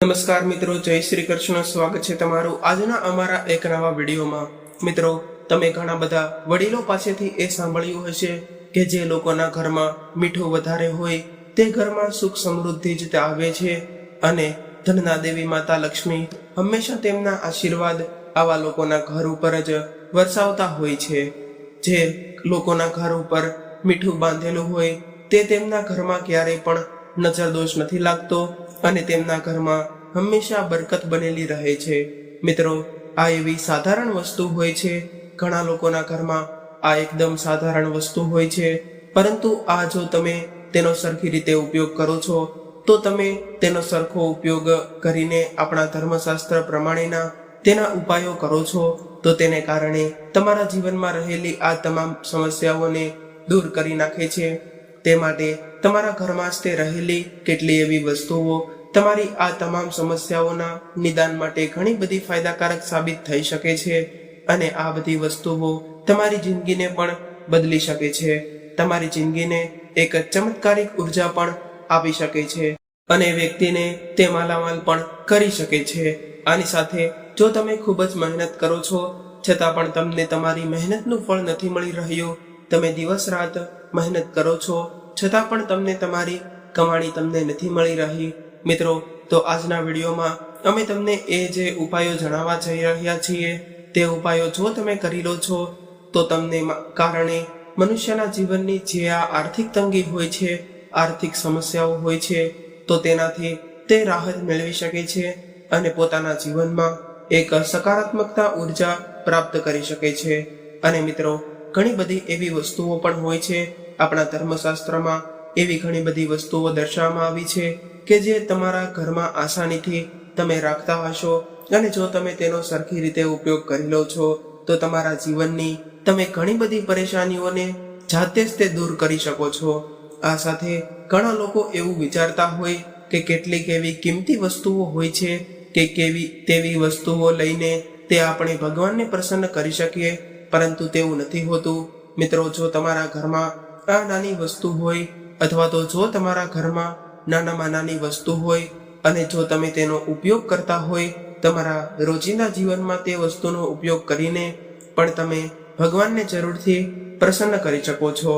નમસ્કાર મિત્રો, જય શ્રી કૃષ્ણ. સ્વાગત છે તમારું આજના અમારા એક નવા વિડીયોમાં. મિત્રો, તમે ઘણા બધા વડીલો પાસેથી એ સાંભળ્યું હશે કે જે લોકોના ઘરમાં મીઠું વધારે હોય, તે ઘરમાં સુખ સમૃદ્ધિ જ આવે છે અને ધનના દેવી માતા લક્ષ્મી હંમેશા તેમના આશીર્વાદ આવા લોકોના ઘર ઉપર જ વરસાવતા હોય છે. જે લોકોના ઘર ઉપર મીઠું બાંધેલું હોય, તે તેમના ઘરમાં ક્યારેય પણ નજર દોષ નથી લાગતો અને તેમના ઘરમાં હંમેશા બરકત બનેલી રહે છે. મિત્રો, આ એવી સાધારણ વસ્તુ હોય છે. ઘણા લોકોના ઘરમાં આ એકદમ સાધારણ વસ્તુ હોય છે. પરંતુ આ જો તમે તેનો સરખી રીતે ઉપયોગ કરો છો, તો તમે તેનો સરખો ઉપયોગ કરીને આપણા ધર્મશાસ્ત્ર પ્રમાણેના તેના ઉપાયો કરો છો, તો તેને કારણે તમારા જીવનમાં રહેલી આ તમામ સમસ્યાઓને દૂર કરી નાખે છે. તે માટે તમારા ઘરમાં જ તે રહેલી કેટલી એવી વસ્તુઓ, તમારી આ તમામ સમસ્યાઓના નિદાન માટે ઘણી બધી ફાયદાકારક સાબિત થઈ શકે છે અને આ બધી વસ્તુઓ તમારી જિંદગીને પણ બદલી શકે છે. તમારી જિંદગીને એક ચમત્કારિક ઊર્જા પણ આપી શકે છે અને વ્યક્તિને તે માલામાલ પણ કરી શકે છે. આની સાથે જો તમે ખૂબ જ મહેનત કરો છો, છતાં પણ તમને તમારી મહેનતનું ફળ નથી મળી રહ્યું, તમે દિવસ રાત મહેનત કરો છો. છતાં પણ તમને તમારી કમાણી તમને નથી મળી રહી. મિત્રો, તો આજના વિડીયોમાં અમે તમને એ જે ઉપાયો જણાવવા જઈ રહ્યા છીએ, તે ઉપાયો જો તમે કરી લો છો, તો તમને કારણે મનુષ્યના જીવનની જે આ આર્થિક તંગી હોય છે, આર્થિક સમસ્યાઓ હોય છે, તો તેનાથી તે રાહત મેળવી શકે છે અને પોતાના જીવનમાં એક સકારાત્મકતા ઊર્જા પ્રાપ્ત કરી શકે છે. અને મિત્રો ઘણી બધી એવી વસ્તુઓ પણ હોય છે. આપણા ધર્મશાસ્ત્રમાં એવી ઘણી બધી વસ્તુઓ દર્શાવવામાં આવી છે કે જે તમારા ઘરમાં આસાનીથી તમે રાખતા હશો અને જો તમે તેનો સરખી રીતે ઉપયોગ કરી લો છો, તો તમારા જીવનની તમે ઘણી બધી પરેશાનીઓને જાતે જ તે દૂર કરી શકો છો. આ સાથે ઘણા લોકો એવું વિચારતા હોય કે કેટલીક એવી કિંમતી વસ્તુઓ હોય છે કે કેવી તેવી વસ્તુઓ લઈને તે આપણે ભગવાનને પ્રસન્ન કરી શકીએ પરંતુ તેવું નથી હોતું. મિત્રો, જો તમારા ઘરમાં આ નાની વસ્તુ હોય, અથવા તો જો તમારા ઘરમાં નાનામાં નાની વસ્તુ હોય, અને જો તમે તેનો ઉપયોગ કરતા હોય, તમારા રોજિંદા જીવનમાં તે વસ્તુનો ઉપયોગ કરીને પણ તમે ભગવાનને જરૂરથી પ્રસન્ન કરી શકો છો.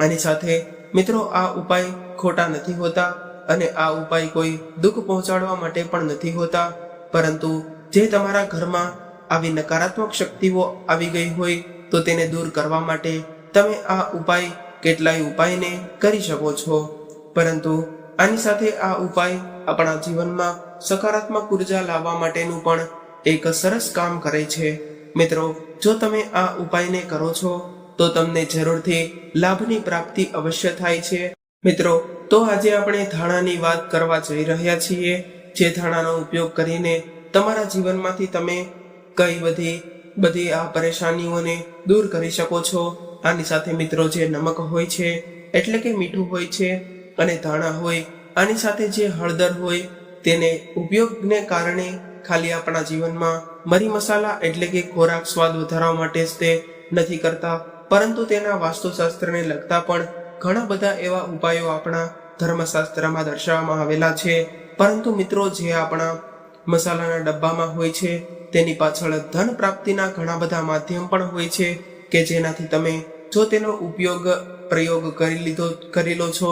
આની સાથે, મિત્રો, આ ઉપાય ખોટા નથી હોતા, અને આ ઉપાય કોઈ દુઃખ પહોંચાડવા માટે પણ નથી હોતા, પરંતુ જે તમારા ઘરમાં આવી નકારાત્મક શક્તિઓ આવી ગઈ હોય તો તેને દૂર કરવા માટે તમે આ ઉપાય કેટલાય ઉપાયને કરી શકો છો. પરંતુ આની સાથે આ ઉપાય આપણા જીવનમાં સકારાત્મક ઊર્જા લાવવા માટેનું પણ એક સરસ કામ કરે છે. મિત્રો, જો તમે આ ઉપાયને કરો છો, તો તમને જરૂરથી લાભની પ્રાપ્તિ અવશ્ય થાય છે. મિત્રો, તો આજે આપણે ધાણાની વાત કરવા જઈ રહ્યા છીએ. જે ધાણાનો ઉપયોગ કરીને તમારા જીવનમાંથી તમે કઈ બધી બધી આ પરેશાનીઓને દૂર કરી શકો છો? આની સાથે મિત્રો જે નમક હોય છે, એટલે કે મીઠું હોય છે અને ધાણા હોય, આની સાથે જે હળદર હોય, તેને ઉપયોગને કારણે ખાલી આપણા જીવનમાં મરી મસાલા એટલે કે ખોરાક સ્વાદ વધારવા માટે જ તે નથી કરતા. પરંતુ તેના વાસ્તુશાસ્ત્રને લગતા પણ ઘણા બધા એવા ઉપાયો આપણા ધર્મશાસ્ત્રમાં દર્શાવવામાં આવેલા છે. પરંતુ મિત્રો, જે આપણા મસાલાના ડબ્બામાં હોય છે તેની પાછળ ધન પ્રાપ્તિના ઘણા બધા માધ્યમ પણ હોય છે કે જેનાથી તમે જો તેનો ઉપયોગ, પ્રયોગ કરી લીધો કરી લો છો,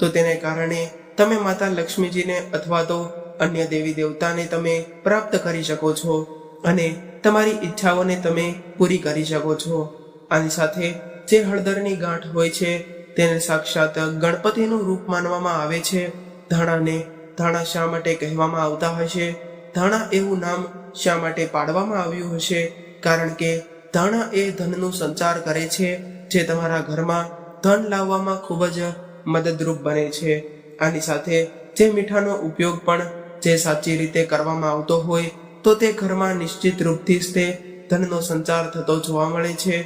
તો તેને કારણે તમે માતા લક્ષ્મીજીને અથવા તો અન્ય દેવી દેવતાને તમે પ્રાપ્ત કરી શકો છો અને તમારી ઈચ્છાઓને તમે પૂરી કરી શકો છો. આની સાથે જે હળદરની ગાંઠ હોય છે, તેને સાક્ષાત ગણપતિનું રૂપ માનવામાં આવે છે. ધાણાને ધાણા શા માટે કહેવામાં આવતા હશે? ધાણા એવું નામ શા માટે પાડવામાં આવ્યું હશે? કારણ કે ધાણા એ ધનનું સંચાર કરે છે, જે તમારા ઘરમાં ધન લાવવામાં ખૂબ જ મદદરૂપ બને છે. આની સાથે જે મીઠાનો ઉપયોગ પણ જે સાચી રીતે કરવામાં આવતો હોય, તો તે ઘરમાં નિશ્ચિત રૂપથી જ તે ધનનો સંચાર થતો જોવા મળે છે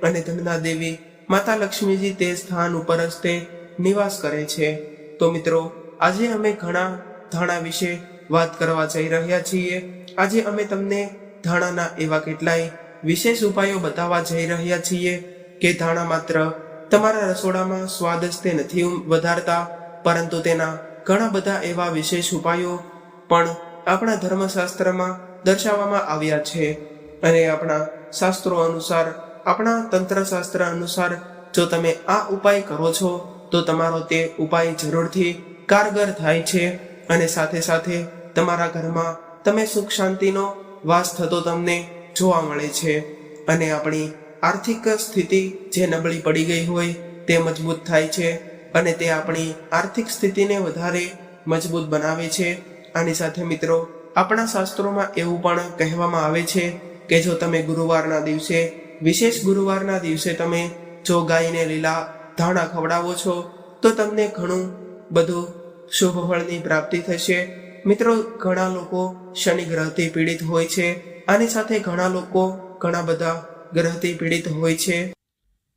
અને ધનના દેવી માતા લક્ષ્મીજી તે સ્થાન ઉપર જ તે નિવાસ કરે છે. તો મિત્રો, આજે અમે ઘણા ધાણા વિશે વાત કરવા જઈ રહ્યા છીએ. આજે અમે તમને ધાણાના એવા કેટલાય વિશેષ ઉપાયો બતાવવા જઈ રહ્યા છીએ કે ધાણા માત્ર તમારા રસોડામાં સ્વાદ જ તે નથી વધારતા, પરંતુ તેના ઘણા બધા એવા વિશેષ ઉપાયો પણ આપણા ધર્મશાસ્ત્રમાં દર્શાવવામાં આવ્યા છે. અને આપણા શાસ્ત્રો અનુસાર, આપણા તંત્રશાસ્ત્ર અનુસાર જો તમે આ ઉપાય કરો છો, તો તમારો તે ઉપાય જરૂરથી કારગર થાય છે. અને સાથે સાથે તમારા ઘરમાં તમે સુખ શાંતિનો વાસ થતો તમને જોવા મળે છે. અને આપણી આર્થિક સ્થિતિ જે નબળી પડી ગઈ હોય તે મજબૂત થાય છે અને તે આપણી આર્થિક સ્થિતિને વધારે મજબૂત બનાવે છે. આની સાથે મિત્રો, આપણા શાસ્ત્રોમાં એવું પણ કહેવામાં આવે છે કે જો તમે ગુરુવારના દિવસે, વિશેષ ગુરુવારના દિવસે તમે જો ગાયને લીલા ધાણા ખવડાવો છો, તો તમને ઘણું બધું શુભ ફળની પ્રાપ્તિ થશે. મિત્રો, ઘણા લોકો શનિ ગ્રહથી પીડિત હોય છે. આની સાથે ઘણા લોકો ઘણા બધા ગ્રહથી પીડિત હોય છે.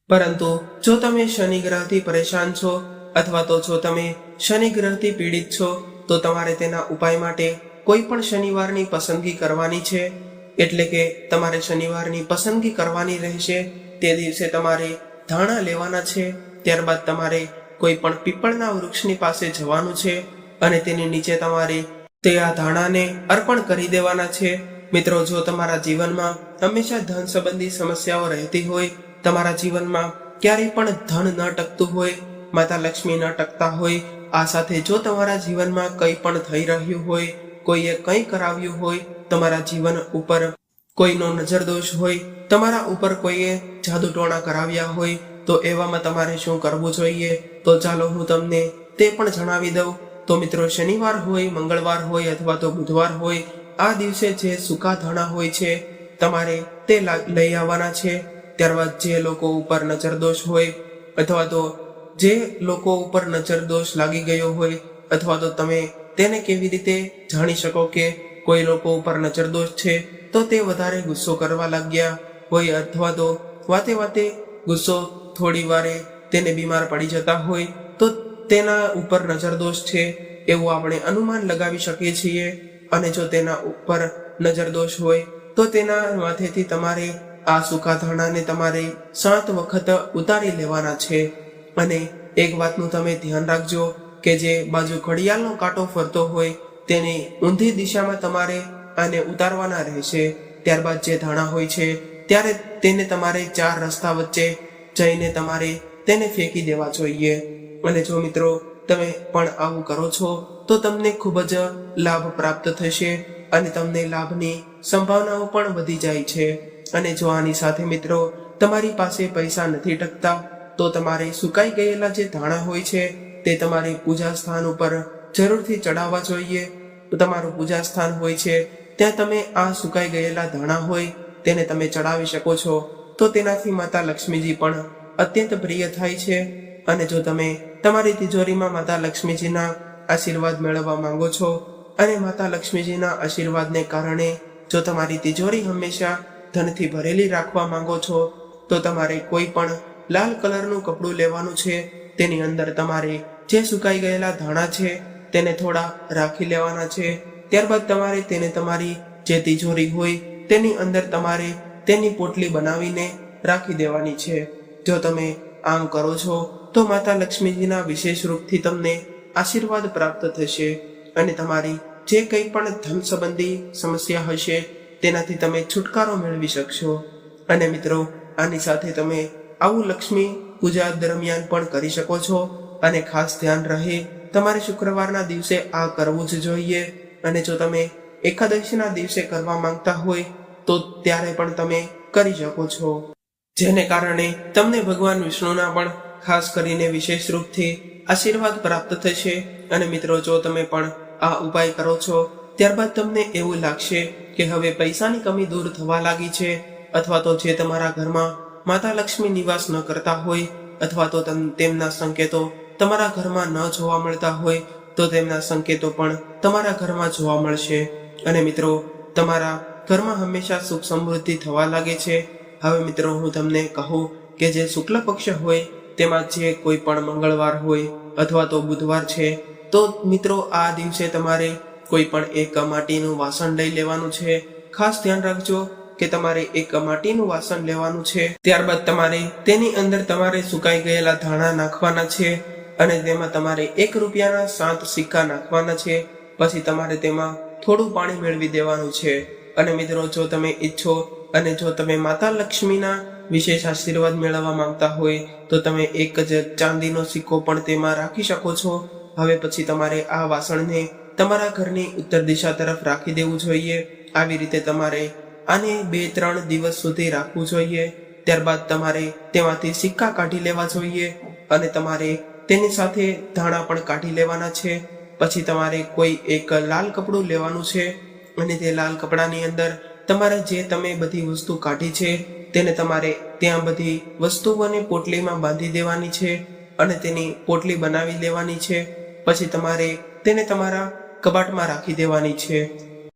પરંતુ જો તમે શનિ ગ્રહથી પરેશાન છો અથવા તો જો તમે શનિ ગ્રહથી પીડિત છો, તો તમારે તેના ઉપાય માટે કોઈ પણ શનિવારની પસંદગી કરવાની છે. એટલે કે તમારે શનિવારની પસંદગી કરવાની રહેશે. તે દિવસે તમારે ધાણા લેવાના છે. ત્યારબાદ તમારે કોઈ પણ પીપળના વૃક્ષની પાસે જવાનું છે. અને તેની નીચે તમારી તે આ ધાણાને અર્પણ કરી દેવાના છે. મિત્રો, જો તમારા જીવનમાં હંમેશા ધન સંબંધી સમસ્યાઓ રહેતી હોય, તમારા જીવનમાં ક્યારેય પણ ધન ન ટકતું હોય, માતા લક્ષ્મી ન ટકતા હોય, આ સાથે જો તમારા જીવનમાં કંઈ પણ થઈ રહ્યું હોય, કોઈએ કંઈ કરાવ્યું હોય, તમારા જીવન ઉપર કોઈનો નજર દોષ હોય, તમારા ઉપર કોઈએ જાદુ ટોણા કરાવ્યા હોય, તો એવામાં તમારે શું કરવું જોઈએ? તો ચાલો હું તમને તે પણ જણાવી દઉં. તો મિત્રો શનિવાર હોય, મંગળવાર હોય અથવા તો બુધવાર હોય, આ દિવસે જે સૂકા ધાણા હોય છે, તમારે તે લઈ આવવાના છે. ત્યારબાદ જે લોકો ઉપર નજર દોષ હોય અથવા તો જે લોકો ઉપર નજર દોષ લાગી ગયો હોય અથવા તો તમે તેને કેવી રીતે જાણી શકો કે કોઈ લોકો ઉપર નજર દોષ છે, તો તે વધારે ગુસ્સો કરવા લાગ્યા હોય અથવા તો વાતે વાતે ગુસ્સો થોડી વારે તેને બીમાર પડી જતા હોય, તો તેના ઉપર નજરદોષ છે એવું આપણે અનુમાન લગાવી શકીએ છીએ. અને જો તેના ઉપર નજરદોષ હોય, તો તેના માથેથી તમારે આ સૂકા ધાણાને તમારે સાત વખત ઉતારી લેવાના છે. અને એક વાતનું તમે ધ્યાન રાખજો કે જે બાજુ ઘડિયાળનો કાંટો ફરતો હોય, તેની ઊંધી દિશામાં તમારે આને ઉતારવાના રહેશે. ત્યારબાદ જે ધાણા હોય છે, ત્યારે તેને તમારે ચાર રસ્તા વચ્ચે જઈને તમારે તેને ફેંકી દેવા જોઈએ. અને જો મિત્રો, તમે પણ આવું કરો છો, તો તમને ખૂબ જ લાભ પ્રાપ્ત થશે અને તમને લાભની સંભાવનાઓ પણ વધી જાય છે. અને જો આની સાથે મિત્રો, તમારી પાસે પૈસા નથી ટકતા, તો તમારે સુકાઈ ગયેલા જે ધાણા હોય છે, તે તમારે પૂજા સ્થાન ઉપર જરૂરથી ચડાવવા જોઈએ. તમારું પૂજા સ્થાન હોય છે, ત્યાં તમે આ સુકાઈ ગયેલા ધાણા હોય, તેને તમે ચડાવી શકો છો. તો તેનાથી માતા લક્ષ્મીજી પણ અત્યંત પ્રિય થાય છે. અને જો તમે તમારી તિજોરીમાં માતા લક્ષ્મીજીના આશીર્વાદ મેળવવા માંગો છો અને માતા લક્ષ્મીજીના આશીર્વાદને કારણે જો તમારી તિજોરી હંમેશા ધનથી ભરેલી રાખવા માંગો છો, તો તમારે કોઈ પણ લાલ કલરનું કપડું લેવાનું છે, તેની અંદર તમારે જે સુકાઈ ગયેલા ધાણા છે, તેને થોડા રાખી લેવાના છે. ત્યારબાદ તમારે તેને તમારી જે તિજોરી હોય, તેની અંદર તમારે તેની પોટલી બનાવીને રાખી દેવાની છે. જો તમે આમ કરો છો તો માતા લક્ષ્મીજીના વિશેષ રૂપથી તમને આશીર્વાદ પ્રાપ્ત થશે અને તમારી જે કંઈ પણ ધન સંબંધી સમસ્યા હશે, તેનાથી તમે છુટકારો મેળવી શકશો. અને મિત્રો, આની સાથે તમે આવું લક્ષ્મી પૂજા દરમિયાન પણ કરી શકો છો અને ખાસ ધ્યાન રહે, તમારે શુક્રવારના દિવસે આ કરવું જ જોઈએ. અને જો તમે એકાદશીના દિવસે કરવા માંગતા હોય, તો ત્યારે પણ તમે કરી શકો છો. જેને કારણે તમને ભગવાન વિષ્ણુના પણ ખાસ કરીને વિશેષ રૂપથી આશીર્વાદ પ્રાપ્ત થશે. અને મિત્રો, જો તમે પણ આ ઉપાય કરો છો, ત્યારબાદ તમને એવું લાગશે કે હવે પૈસાની કમી દૂર થવા લાગી છે, અથવા તો જે તમારા ઘરમાં માતા લક્ષ્મી નિવાસ ન કરતા હોય, અથવા તો તમ- તેમના સંકેતો તમારા ઘરમાં ન જોવા મળતા હોય, તો તેમના સંકેતો પણ તમારા ઘરમાં જોવા મળશે. અને મિત્રો, તમારા ઘરમાં હંમેશા સુખ સમૃદ્ધિ થવા લાગે છે. હવે મિત્રો, હું તમને કહું કે જે શુક્લ પક્ષ હોય તેમાં જે કોઈ પણ મંગળવાર હોય અથવા તો બુધવાર છે, તો મિત્રો આ દિવસે તમારે કોઈ પણ એક માટીનું વાસણ લઈ લેવાનું છે. ખાસ ધ્યાન રાખજો કે તમારે એક માટીનું વાસણ લેવાનું છે. ત્યારબાદ તમારે તેની અંદર તમારે સુકાઈ ગયેલા ધાણા નાખવાના છે અને તેમાં તમારે એક રૂપિયાના સાત સિક્કા નાખવાના છે. પછી તમારે તેમાં થોડું પાણી મેળવી દેવાનું છે. અને મિત્રો, જો તમે ઈચ્છો અને જો તમે માતા લક્ષ્મીના વિશેષ આશીર્વાદ મેળવવા માંગતા હોય તો તમે એક જ ચાંદીનો સિક્કો પણ તેમાં રાખી શકો છો. હવે પછી તમારે આ વાસણને તમારા ઘરની ઉત્તર દિશા તરફ રાખી દેવું જોઈએ. આવી રીતે તમારે આને બે ત્રણ દિવસ સુધી રાખવું જોઈએ. ત્યારબાદ તમારે તેમાંથી સિક્કા કાઢી લેવા જોઈએ અને તમારે તેની સાથે ધાણા પણ કાઢી લેવાના છે. પછી તમારે કોઈ એક લાલ કપડું લેવાનું છે અને તે લાલ કપડાની અંદર તમારે જે તમે બધી વસ્તુ કાઢી છે તેને તમારે ત્યાં બધી વસ્તુઓને પોટલીમાં બાંધી દેવાની છે અને તેની પોટલી બનાવી લેવાની છે. પછી તમારે તેને તમારા કબાટમાં રાખી દેવાની છે.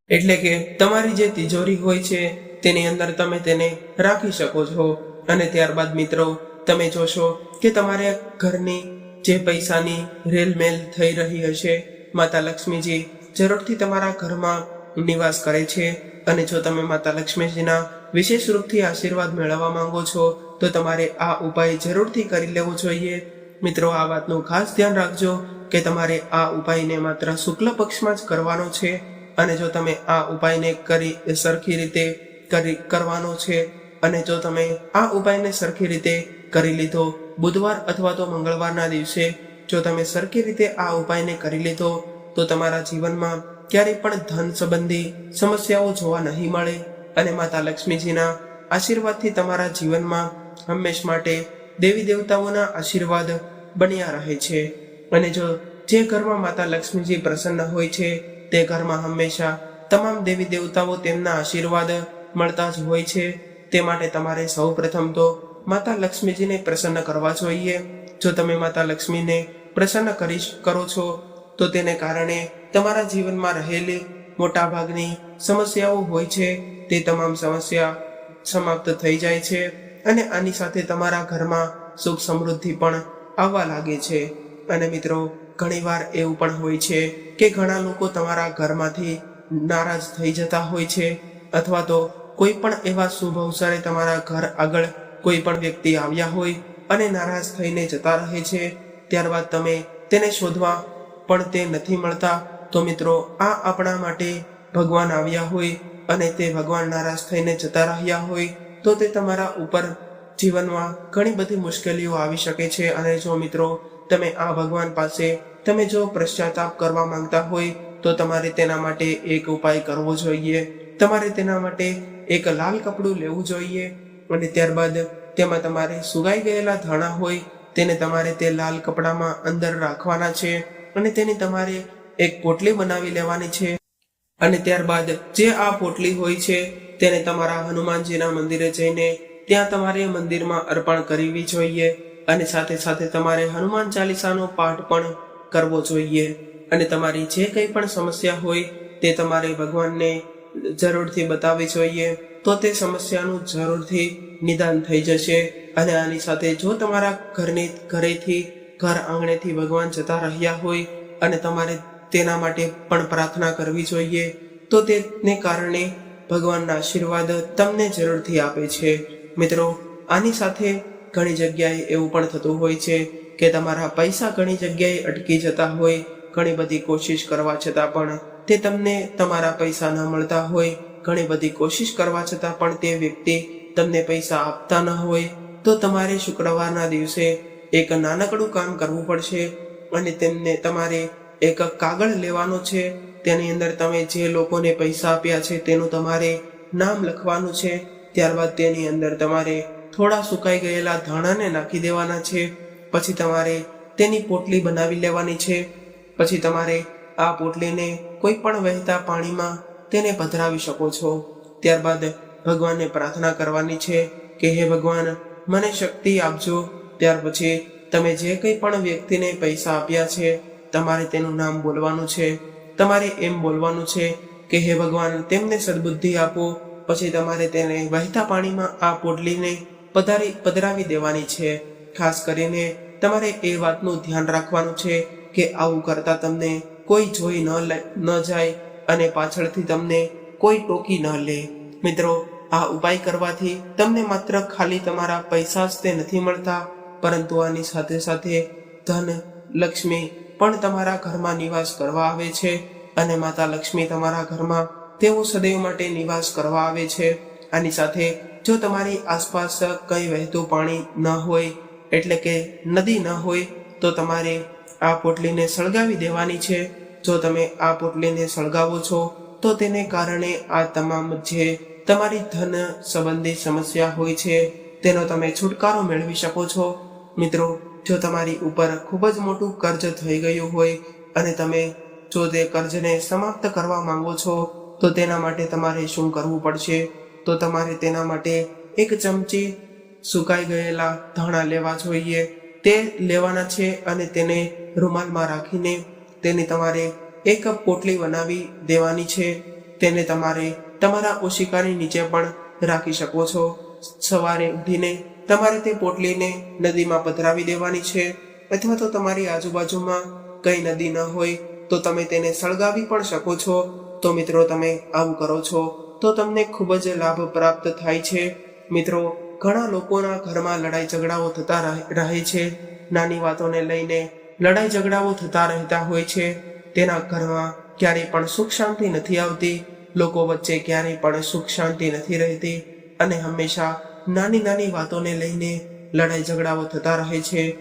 એટલે કે તમારી જે તિજોરી હોય છે, તેની અંદર તમે તેને રાખી શકો છો. અને ત્યારબાદ મિત્રો, તમે જોશો કે તમારે ઘરની જે પૈસાની રેલમેલ થઈ રહી હશે, માતા લક્ષ્મીજી જરૂરથી તમારા ઘરમાં નિવાસ કરે છે. અને જો તમે માતા લક્ષ્મીજીના વિશેષ રૂપથી આશીર્વાદ મેળવવા માંગો છો, તો તમારે આ ઉપાય જરૂરથી કરી લેવો જોઈએ. મિત્રો, આ વાતનું ખાસ ધ્યાન રાખજો કે તમારે આ ઉપાયને માત્ર શુક્લ પક્ષમાં જ કરવાનો છે અને જો તમે આ ઉપાયને કરી સરખી રીતે કરી કરવાનો છે અને જો તમે આ ઉપાયને સરખી રીતે કરી લીધો બુધવાર અથવા તો મંગળવારના દિવસે, જો તમે સરખી રીતે આ ઉપાયને કરી લીધો, તો તમારા જીવનમાં ક્યારેય પણ ધન સંબંધી સમસ્યાઓ જોવા નહીં મળે. અને માતા લક્ષ્મીજીના આશીર્વાદથી તમારા જીવનમાં હંમેશ માટે દેવી દેવતાઓના આશીર્વાદ બન્યા રહે છે. અને જો જે ઘરમાં માતા લક્ષ્મીજી પ્રસન્ન હોય છે, તે ઘરમાં હંમેશા તમામ દેવી દેવતાઓ તેમના આશીર્વાદ મળતા જ હોય છે. તે માટે તમારે સૌ પ્રથમ તો માતા લક્ષ્મીજીને પ્રસન્ન કરવા જોઈએ. જો તમે માતા લક્ષ્મીને પ્રસન્ન કરી કરો છો, તો તેને કારણે તમારા જીવનમાં રહેલી મોટા ભાગની સમસ્યાઓ હોય છે, તે તમામ સમસ્યા સમાપ્ત થઈ જાય છે અને આની સાથે તમારા ઘરમાં સુખ સમૃદ્ધિ પણ આવવા લાગે છે. અને મિત્રો, ઘણીવાર એવું પણ હોય છે કે ઘણા લોકો તમારા ઘરમાંથી નારાજ થઈ જતા હોય છે અથવા તો કોઈ પણ એવા શુભ અવસરે તમારા ઘર આગળ કોઈ પણ વ્યક્તિ આવ્યા હોય અને નારાજ થઈને જતા રહે છે, ત્યારબાદ તમે તેને શોધવા પણ તે નથી મળતા. તો મિત્રો, આ આપણા માટે ભગવાન આવ્યા હોય અને તે ભગવાન નારાજ થઈને જતા રહ્યા હોય, તો તે તમારા ઉપર જીવનમાં ઘણી બધી મુશ્કેલીઓ આવી શકે છે. અને જો મિત્રો, તમે આ ભગવાન પાસે, તમે જો પશ્ચાતાપ કરવા માંગતા હોય, તો તમારે તેના માટે એક ઉપાય કરવો જોઈએ. તમારે તેના માટે એક લાલ કપડું લેવું જોઈએ અને ત્યારબાદ તેમાં તમારે સુગાઈ ગયેલા ધાણા હોય, તેને તમારે તે લાલ કપડામાં અંદર રાખવાના છે અને તેની તમારે એક પોટલી બનાવી લેવાની છે. અને ત્યારબાદ જે આ પોટલી હોય છે, તેને તમારા હનુમાનજીના મંદિરે જઈને ત્યાં તમારે મંદિરમાં અર્પણ કરવી જોઈએ અને સાથે સાથે તમારે હનુમાન ચાલીસાનો પાઠ પણ કરવો જોઈએ. અને તમારી જે કંઈ પણ સમસ્યા હોય તે તમારે ભગવાનને જરૂરથી બતાવવી જોઈએ. તો તે સમસ્યાનું જરૂરથી નિદાન થઈ જશે અને આની સાથે જો તમારા ઘરની ઘરેથી, ઘર આંગણેથી ભગવાન જતા રહ્યા હોય અને તમારે તેના માટે પણ પ્રાર્થના કરવી જોઈએ. તો તેને કારણે ભગવાનના આશીર્વાદ તમને જરૂરથી આપે છે. મિત્રો, આની સાથે ઘણી જગ્યાએ એવું પણ થતું હોય છે કે તમારા પૈસા ઘણી જગ્યાએ અટકી જતા હોય, ઘણી બધી કોશિશ કરવા છતાં પણ તે તમને તમારા પૈસા ન મળતા હોય, ઘણી બધી કોશિશ કરવા છતાં પણ તે વ્યક્તિ તમને પૈસા આપતા ન હોય, તો તમારે શુક્રવારના દિવસે એક નાનકડું કામ કરવું પડશે અને તેમને તમારે એક કાગળ લેવાનો છે. તેની અંદર તમે જે લોકોને પૈસા આપ્યા છે તેનું તમારે નામ લખવાનું છે. ત્યારબાદ તેની અંદર તમારે થોડા સુકાઈ ગયેલા ધાણાને નાખી દેવાના છે. પછી તમારે તેની પોટલી બનાવી લેવાની છે. પછી તમારે આ પોટલીને કોઈ પણ વહેતા પાણીમાં તેને પધરાવી શકો છો. ત્યારબાદ ભગવાનને પ્રાર્થના કરવાની છે કે, હે ભગવાન, મને શક્તિ આપજો. ત્યાર પછી તમે જે કંઈ પણ વ્યક્તિને પૈસા આપ્યા છે તમારે તેનું નામ બોલવાનું છે? તમારે એમ બોલવાનું છે કે, હે ભગવાન, તેમને સદબુદ્ધિ આપો, પછી તમારે તેને વહેતા પાણીમાં આ પોટલીને પધારી, પધરાવી દેવાની છે. ખાસ કરીને તમારે એ વાતનું ધ્યાન રાખવાનું છે કે, આવું કરતા તમને કોઈ જોઈ ન ન જાય અને પાછળથી તમને કોઈ ટોકી ન લે. મિત્રો, આ ઉપાય કરવાથી તમને માત્ર ખાલી તમારા પૈસા જ તે નથી મળતા, પરંતુ આની સાથે સાથે ધન, લક્ષ્મી પણ તમારા ઘરમાં નિવાસ કરવા આવે છે અને માતા લક્ષ્મી તમારા ઘરમાં તેઓ સદૈવ માટે નિવાસ કરવા આવે છે. આની સાથે જો તમારી આસપાસ કંઈ વહેતું પાણી ન હોય, એટલે કે નદી ન હોય, તો તમારે આ પોટલીને સળગાવી દેવાની છે. જો તમે આ પોટલીને સળગાવો છો, તો તેને કારણે આ તમામ જે તમારી ધન સંબંધી સમસ્યા હોય છે, તેનો તમે છુટકારો મેળવી શકો છો. મિત્રો જો તમારી ઉપર ખૂબ જ મોટું કર્જ થઈ ગયું હોય અને તમે જો તે કર્જને સમાપ્ત કરવા માંગો છો, તો તેના માટે તમારે શું કરવું પડશે? તો તમારે તેના માટે એક ચમચી સુકાઈ ગયેલા ધાણા લેવા જોઈએ. તે લેવાના છે અને તેને રૂમાલમાં રાખીને તેની તમારે એક પોટલી બનાવી દેવાની છે. તેને તમારે તમારા ઓશિકાની નીચે પણ રાખી શકો છો. સવારે ઉઠીને તમારે તે પોટલીને નદીમાં પધરાવી દેવાની છે અથવા તો તમારી આજુબાજુમાં કઈ નદી ન હોય તો તમે તેને સળગાવી પણ શકો છો. તો મિત્રો તમે આવું કરો છો તો તમને ખૂબ જ લાભ પ્રાપ્ત થાય છે. મિત્રો, ઘણા લોકોના ઘરમાં લડાઈ ઝઘડાઓ થતા રહે- છે. નાની વાતોને લઈને લડાઈ ઝઘડાઓ થતા રહેતા હોય છે. તેના ઘરમાં ક્યારેય પણ સુખ શાંતિ નથી આવતી. લોકો વચ્ચે ક્યારેય પણ સુખ શાંતિ નથી રહેતી અને હંમેશા નાની નાની વાતોને લઈને લડાઈ ઝઘડાઓ થતા રહે છે.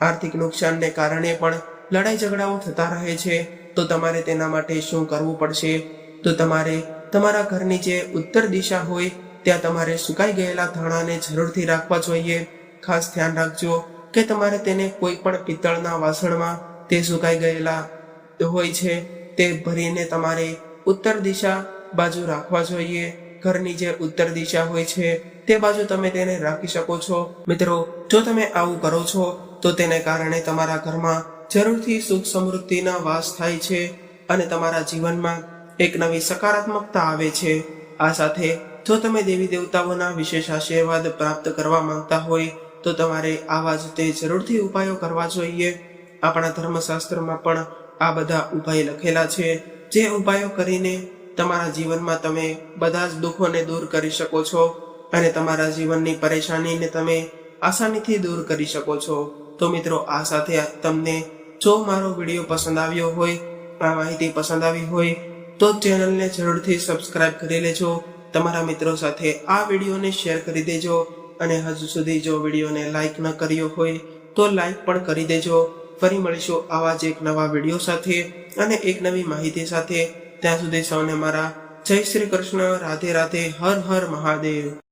આર્થિક નુકસાનને કારણે પણ લડાઈ ઝઘડાઓ થતા રહે છે. તો તમારે તેના માટે શું કરવું પડશે? તો તમારે તમારા ઘરની જે ઉત્તર દિશા હોય, ત્યાં તમારે સુકાઈ ગયેલા ધાણાને જરૂરથી રાખવા જોઈએ. ખાસ ધ્યાન રાખજો કે તમારે તેને કોઈ પણ પિત્તળના વાસણમાં તે સુકાઈ ગયેલા હોય છે, તે ભરીને તમારે ઉત્તર દિશા બાજુ રાખવા જોઈએ. ઘરની જે ઉત્તર દિશા હોય છે, તે બાજુ તમે તેને રાખી શકો છો. મિત્રો, જો તમે આવું કરો છો, તો તેને કારણે તમારા ઘરમાં જરૂરથી સુખ સમૃદ્ધિના વાસ થાય છે અને તમારા જીવનમાં એક નવી સકારાત્મકતા આવે છે. આ સાથે, જો તમે દેવી દેવતાઓના વિશેષ આશીર્વાદ પ્રાપ્ત કરવા માંગતા હોય, તો તમારે આવા જ તે જરૂરથી ઉપાયો કરવા જોઈએ. આપણા ધર્મશાસ્ત્રમાં પણ આ બધા ઉપાય લખેલા છે. જે ઉપાયો કરીને તમારા જીવનમાં તમે બધા જ દુઃખોને દૂર કરી શકો છો અને તમારા જીવનની પરેશાનીને તમે આસાનીથી દૂર કરી શકો છો. તો મિત્રો, આ સાથે તમને જો મારો વીડિયો પસંદ આવ્યો હોય, આ માહિતી પસંદ આવી હોય, તો ચેનલને જરૂરથી સબસ્ક્રાઇબ કરી લેજો. તમારા મિત્રો સાથે આ વિડીયોને શેર કરી દેજો અને હજુ સુધી જો વિડીયોને લાઇક ન કર્યો હોય, તો લાઈક પણ કરી દેજો. ફરી મળીશું આવા જ એક નવા વીડિયો સાથે અને એક નવી માહિતી સાથે. ત્યાં સુધી સૌને મારા જય શ્રી કૃષ્ણ રાધે રાધે હર હર મહાદેવ.